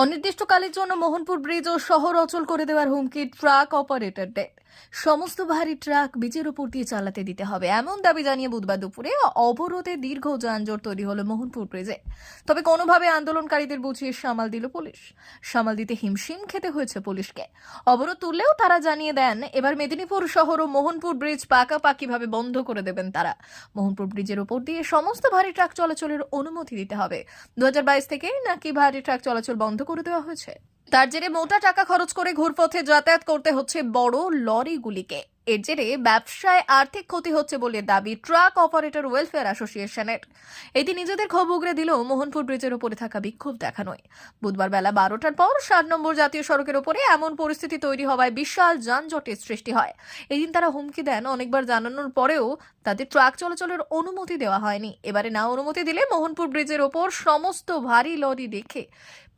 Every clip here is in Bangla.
অনির্দিষ্ট অনির্দিষ্টকালের জন্য মোহনপুর ব্রিজ ও শহর অচল করে দেওয়ার হুমকি ট্রাক অপারেটরদের। সমস্ত ভারী ট্রাক বীজের উপর দিয়ে চালাতে দিতে হবে। এমন দাবি জানিয়ে বুধবার দুপুরে অবরোধে দীর্ঘ যানজট তৈরি হলো মোহনপুর ব্রিজে। তবে কোনোভাবে আন্দোলনকারীদের বুঝিয়ে সামাল দিল পুলিশ। সামাল দিতে হিমশিম খেতে হয়েছে পুলিশকে। অবরোধ তুললেও তারা জানিয়ে দেন, এবার মেদিনীপুর শহর ও মোহনপুর ব্রিজ পাকাপাকিভাবে বন্ধ করে দেবেন তারা। মোহনপুর ব্রিজের উপর দিয়ে সমস্ত ভারী ট্রাক চলাচলের অনুমতি দিতে হবে। দু হাজার বাইশ থেকে নাকি ভারী ট্রাক চলাচল বন্ধ করে দেওয়া হয়েছে? છે তার জেরে মোটা টাকা খরচ করে ঘুরপথে যাতায়াত করতে হচ্ছে বড় লরিগুলিকে। এর জেরে ব্যবসায় আর্থিক ক্ষতি হচ্ছে বলে দাবি ট্রাক অপারেটর ওয়েলফেয়ার অ্যাসোসিয়েশনের। এটি নিজেদের ক্ষোভ উগরে দিল মোহনপুর ব্রিজের উপরে থাকা বিক্ষোভ দেখানোয়। বুধবার বেলা বারোটার পর ষাট নম্বর জাতীয় সড়কের উপরে এমন পরিস্থিতি তৈরি হওয়ায় বিশাল যানজটের সৃষ্টি হয়। এদিন তারা হুমকি দেন, অনেকবার জানানোর পরেও তাদের ট্রাক চলাচলের অনুমতি দেওয়া হয়নি। এবারে না অনুমতি দিলে মোহনপুর ব্রিজের ওপর সমস্ত ভারী লরি দেখে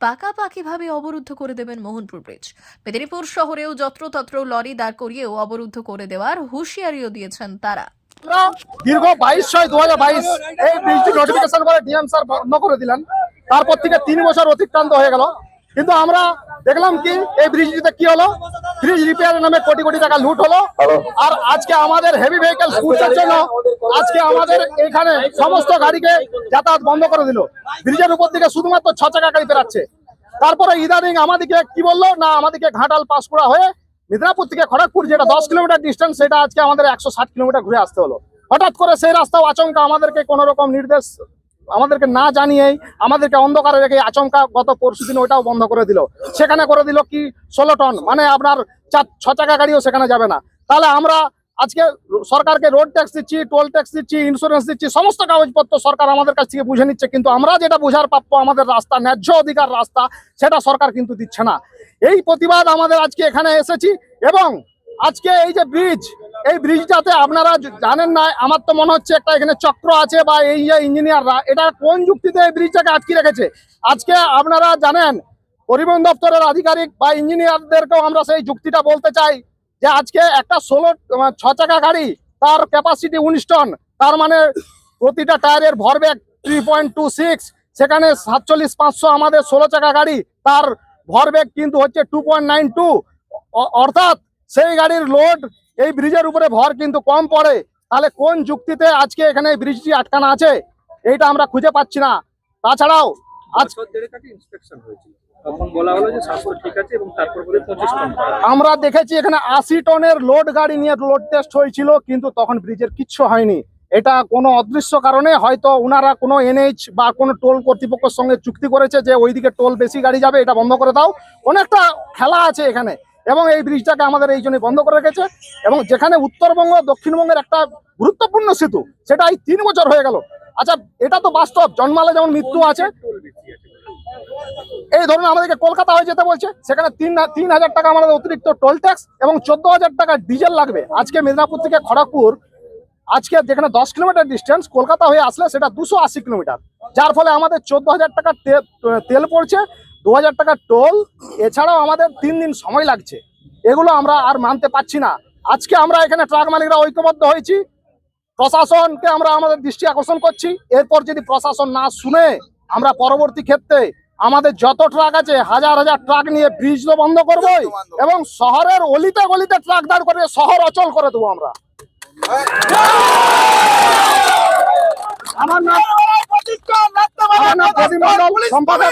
পাকাপাকিভাবে অবরুদ্ধ করে দেবেন মোহনপুর ব্রিজ। মেদিনীপুর শহরেও যত্রতত্র লরি দাঁড় করিয়েও অবরুদ্ধ করে দেওয়ার হুঁশিয়ারিও দিয়েছেন তারা। দীর্ঘ বাইশ ছয় দু হাজার বাইশ এই ব্রিজটি নোটিফিকেশন করে ডিএম স্যার বন্ধ করে দিলেন। তারপর থেকে তিন বছর অতিক্রান্ত হয়ে গেল। কিন্তু আমরা দেখলাম কি এই ব্রিজটিতে কি হলো? ব্রিজ রিপেয়ার নামে কোটি কোটি টাকা লুট হলো। আর আজকে আমাদের হেভি ভেহিকেল স্কুটের জন্য আজকে আমাদের এখানে সমস্ত গাড়িকে যাতায়াত বন্ধ করে দিল। ব্রিজের উপর থেকে শুধুমাত্র ছ চাকা গাড়ি বেরাচ্ছে। তারপরে ইদানিং আমাদেরকে কি বলল? না, আমাদেরকে ঘাটাল পাঁশকুড়া হয়ে মিদনাপুর থেকে খড়গপুর যেটা দশ কিলোমিটার ডিস্টেন্স সেটা আজকে আমাদের একশো ষাট কিলোমিটার ঘুরে আসতে হলো। হঠাৎ করে সেই রাস্তাও আচমকা আমাদেরকে কোনো রকম নির্দেশ আমাদেরকে না জানিয়েই আমাদেরকে অন্ধকারে রেখে আচমকা গত পরশু দিন ওইটাও বন্ধ করে দিল। সেখানে করে দিল কি? ষোলো টন। মানে আপনার চার, ছ চাকা গাড়িও সেখানে যাবে না। তাহলে আমরা আজকে সরকারকে রোড ট্যাক্স দিচ্ছি টোল ট্যাক্স দিচ্ছি ইন্স্যুরেন্স দিচ্ছি, সমস্ত কাগজপত্র সরকার আমাদের কাছ থেকে বুঝে নিচ্ছে। কিন্তু আমরা যেটা বোঝার প্রাপ্য, আমাদের রাস্তা, ন্যায্য অধিকার রাস্তা, সেটা সরকার কিন্তু দিচ্ছে না। এই প্রতিবাদ আমাদের আজকে এখানে এসেছি এবং আজকে এই যে ব্রিজ এই ব্রিজটাতে আপনারা জানেন না, আমার তো মনে হচ্ছে একটা এখানে চক্র আছে বা এই যে ইঞ্জিনিয়াররা এটা কোন যুক্তিতে এই ব্রিজটাকে আটকে রেখেছে? আজকে আপনারা জানেন, পরিবহন দপ্তরের আধিকারিক বা ইঞ্জিনিয়ারদেরকেও আমরা সেই যুক্তিটা বলতে চাই। যে আজকে একটা ষোলো ছ চাকা গাড়ি, তার ক্যাপাসিটি উনিশ টন তার মানে প্রতিটা টায়ারের ভরবেগ থ্রি পয়েন্ট টু সিক্স সেখানে সাতচল্লিশ, পাঁচশো আমাদের ষোলো চাকা গাড়ি, তার ভরবেগ কিন্তু হচ্ছে টু পয়েন্ট নাইন টু অর্থাৎ সেই গাড়ির লোড এই ব্রিজের উপরে ভর কিন্তু কম পড়ে। তাহলে কোন যুক্তিতে আজকে এখানে ব্রিজটি আটকানো আছে? এইটা আমরা খুঁজে পাচ্ছি না। তাছাড়াও আজ ইন্সপেকশন হয়েছিল। আমরা দেখেছি এখানে আশি টনের লোড গাড়ি নিয়ে লোড টেস্ট হয়েছিল, কিন্তু তখন ব্রিজের কিচ্ছু হয়নি। এটা কোনো অদৃশ্য কারণে হয়তো ওনারা কোনো এনএইচ বা কোনো টোল কর্তৃপক্ষের সঙ্গে চুক্তি করেছে যে ওইদিকে টোল বেশি গাড়ি যাবে, এটা বন্ধ করে দাও। অনেকটা খেলা আছে এখানে, এবং এই ব্রিজটাকে আমাদের এই জন্য বন্ধ করে রেখেছে। এবং যেখানে উত্তরবঙ্গ, দক্ষিণবঙ্গের একটা গুরুত্বপূর্ণ সেতু, সেটা এই তিন বছর হয়ে গেল। আচ্ছা এটা তো বাস্তব, জন্মালে যেমন মৃত্যু আছে। এই ধরুন আমাদেরকে কলকাতা হয়ে যেতে বলছে, সেখানে তিন তিন হাজার টাকা আমাদের অতিরিক্ত টোল ট্যাক্স এবং চোদ্দ হাজার টাকা ডিজেল লাগবে। আজকে মেদিনীপুর থেকে খড়গপুর, আজকে যেখানে দশ কিলোমিটার ডিস্টেন্স কলকাতা হয়ে আসলে সেটা দুশো আশি কিলোমিটার। যার ফলে আমাদের চোদ্দ হাজার টাকা তেল পড়ছে, দু হাজার টাকা টোল এছাড়াও আমাদের তিন দিন সময় লাগছে। এগুলো আমরা আর মানতে পারছি না। আজকে আমরা এখানে ট্রাক মালিকরা ঐক্যবদ্ধ হয়েছি। প্রশাসনকে আমরা আমাদের দৃষ্টি আকর্ষণ করছি। এরপর যদি প্রশাসন না শুনে, আমরা পরবর্তী ক্ষেত্রে আমাদের যত ট্রাক আছে হাজার হাজার ট্রাক নিয়ে ব্রিজ তো বন্ধ করবোই এবং শহরের অলিতে গলিতে ট্রাক দাঁড় করে শহর অচল করে দেবো আমরা। আমার নাম আমার নাম প্রদীপ সম্পাদক